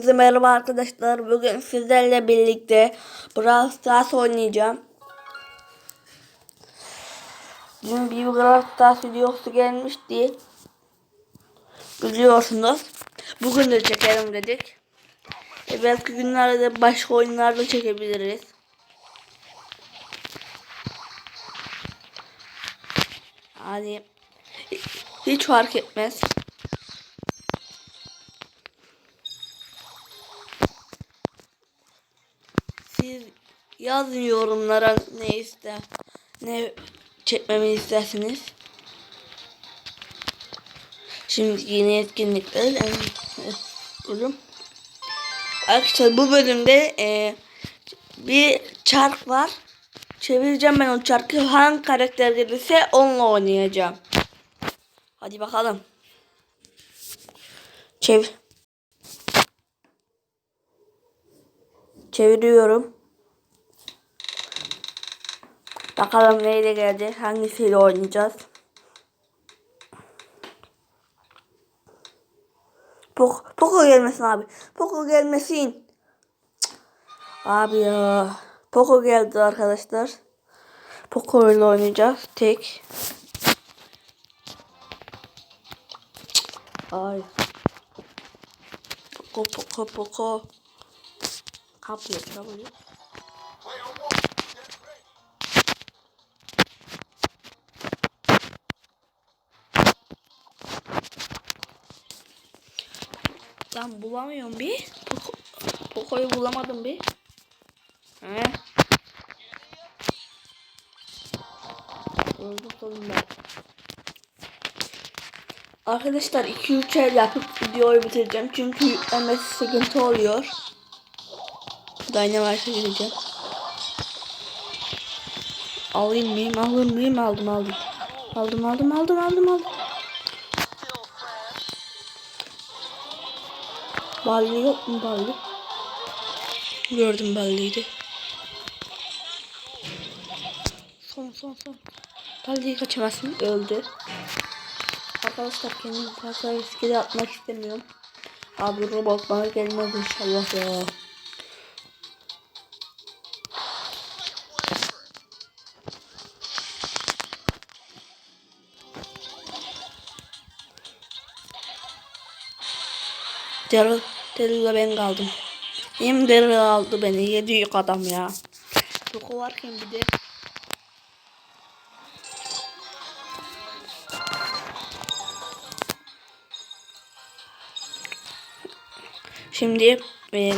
Herkese merhaba arkadaşlar. Bugün sizlerle birlikte Brawl Stars oynayacağım. Dün bir Brawl Stars videosu gelmişti. Biliyorsunuz. Bugün de çekelim dedik. E belki günlerde başka oyunlarda çekebiliriz. Hani hiç fark etmez. Yazın yorumlara ne ister, ne çekmemi istersiniz. Şimdi yeni etkinlikler bölüm. Arkadaşlar bu bölümde e, bir çark var. Çevireceğim ben o çarkı hangi karakter gelirse onunla oynayacağım. Hadi bakalım. Çevir. Çeviriyorum. Bakalım neyle geldi. Hangisiyle oynayacağız. Poco, Poco gelmesin abi. Poco gelmesin. Abi ya. Poco geldi arkadaşlar. Poco ile oynayacağız. Tek. Ay. Poco Poco Poco. Kapıyor kapıyor. Lan bulamıyorum bir. Poco, Poco'yu bulamadım bir. He. Bulduk sonunda. Arkadaşlar 2-3 el yapıp videoyu bitireceğim. Çünkü yüklenmesi sıkıntı oluyor. Dynamite'a gireceğim. Alayım mıyım? Alır mıyım? Aldım aldım. Aldım aldım aldım aldım aldım. Balli yok mu balli? Gördüm balliydi. Son son son. Balliyi kaçamazsın. Öldü. Arkadaşlar kendimi fazla riske atmak istemiyorum. Abi robot bana gelmez inşallah ya. Daryl, Daryl'la ben kaldım. Hem Daryl aldı beni. Yedi yük adam ya. Poco varken bir de Şimdi e,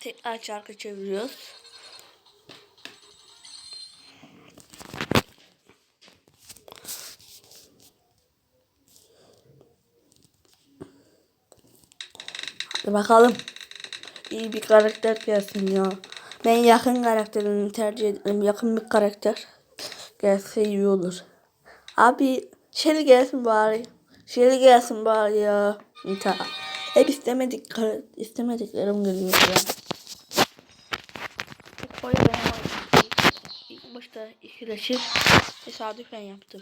tekrar çarkı çeviriyoruz. Hadi bakalım. İyi bir karakter gelsin ya. Ben yakın karakterimi tercih ederim. Yakın bir karakter gelse iyi olur. Abi Shelly gelsin bari. Shelly gelsin bari ya. İnta. Hep istemedik istemediklerim geliyor ya. Bu koyu ben ilk başta ikileşip tesadüfen yaptım.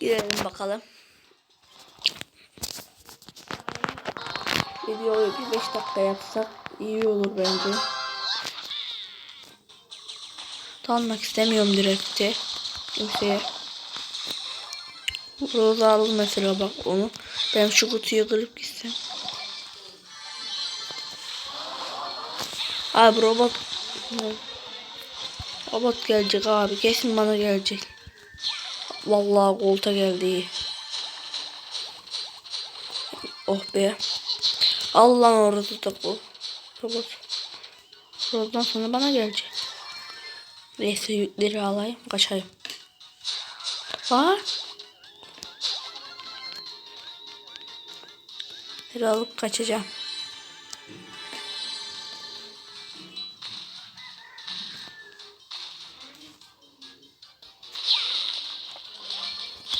Gidelim bakalım. Videoyu bir 5 dakika yapsak iyi olur bence. Tanımak istemiyorum direkte. Kimseye. Roza alır mesela bak onu. Ben şu kutuyu kırıp gitsem. Abi robot. Robot gelecek abi. Kesin bana gelecek. Vallahi kolta geldi. Oh be. Allah'ın orası da bu. Robot. Robottan sonra bana gelecek. Neyse yükleri alayım. Kaçayım. Var. Bir alıp kaçacağım.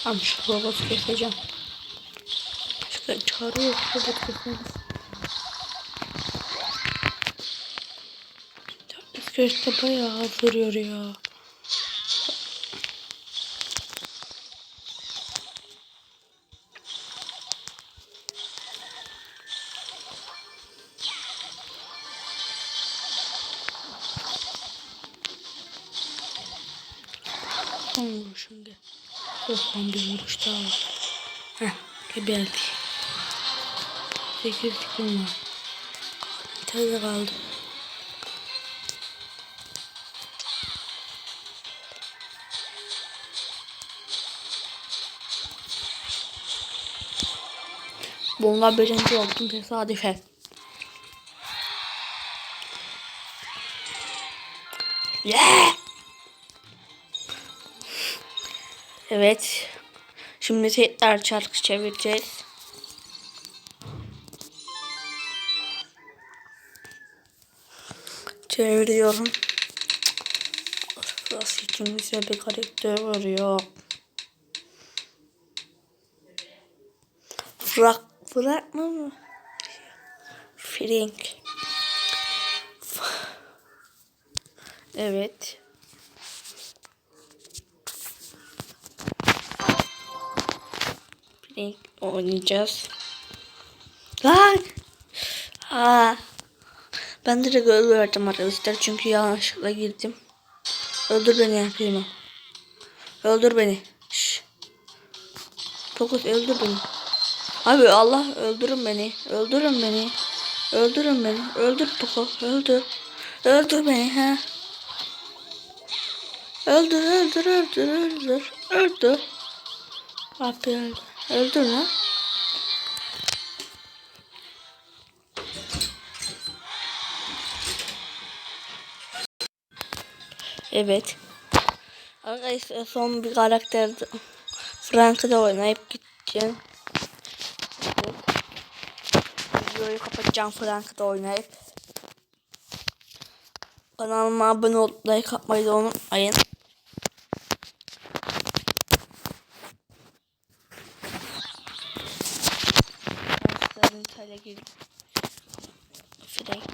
Tamam şu robotu keseceğim. Şurada çağırıyor robot kesmemiz. Skirt'te bayağı vuruyor ya. Son vuruşum gel. Yok son bir vuruş daha var. Heh geberdik. 8 gün var. Bir tane. Bunlar birinci oldum tesadüfen. Yeah! Evet. Şimdi tekrar çarkı çevireceğiz. Çeviriyorum. Burası güzel bir karakter var ya. Frak, frak mı? Frank. Evet. Frank oynayacağız. Lan! Aa. Ben direkt öldürdüm arkadaşlar çünkü yanlışlıkla girdim. Öldür beni yapayım. Öldür beni. Şş. Fokus öldür beni. Abi Allah öldürün beni. Öldürün beni. Öldürün beni. Öldür Poco. Öldür. Öldür beni ha. Öldür öldür öldür öldür. Öldür. Abi öldür. Öldür lan. Evet. Arkadaşlar son bir karakter Frank'ı da oynayıp gideceğim. Evet. Videoyu kapatacağım Frank'ı da oynayıp. Kanalıma abone olup like atmayı da unutmayın. Arkadaşlar İtalya gibi. Frank.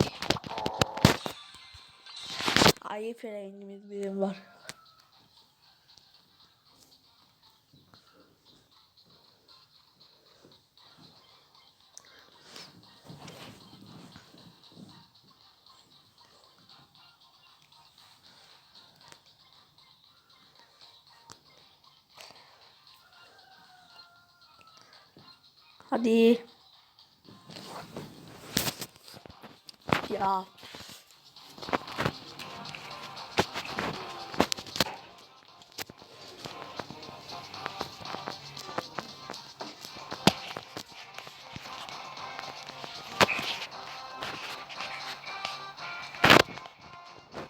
Ayı Frank'imiz bizim var. Hadi. Ya.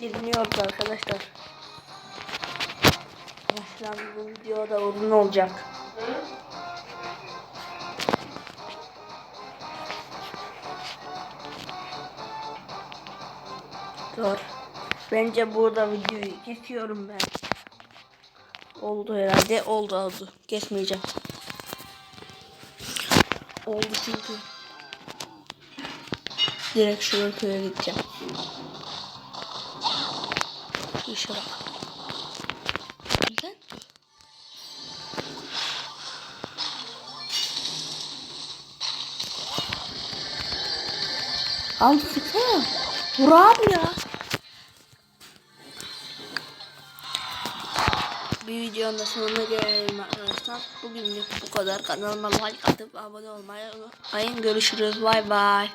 Bilmiyoruz arkadaşlar. Başlan bu video da uzun olacak. Dur. Bence burada videoyu kesiyorum ben. Oldu herhalde. Oldu oldu. Kesmeyeceğim. Oldu çünkü. Direkt şuraya köye gideceğim. Neden? Al sıksana. Vur abi ya. Bir videonun da sonuna gelelim arkadaşlar. Bugünlük bu kadar. Kanalıma like atıp abone olmayı unutmayın. Görüşürüz. Bay bay.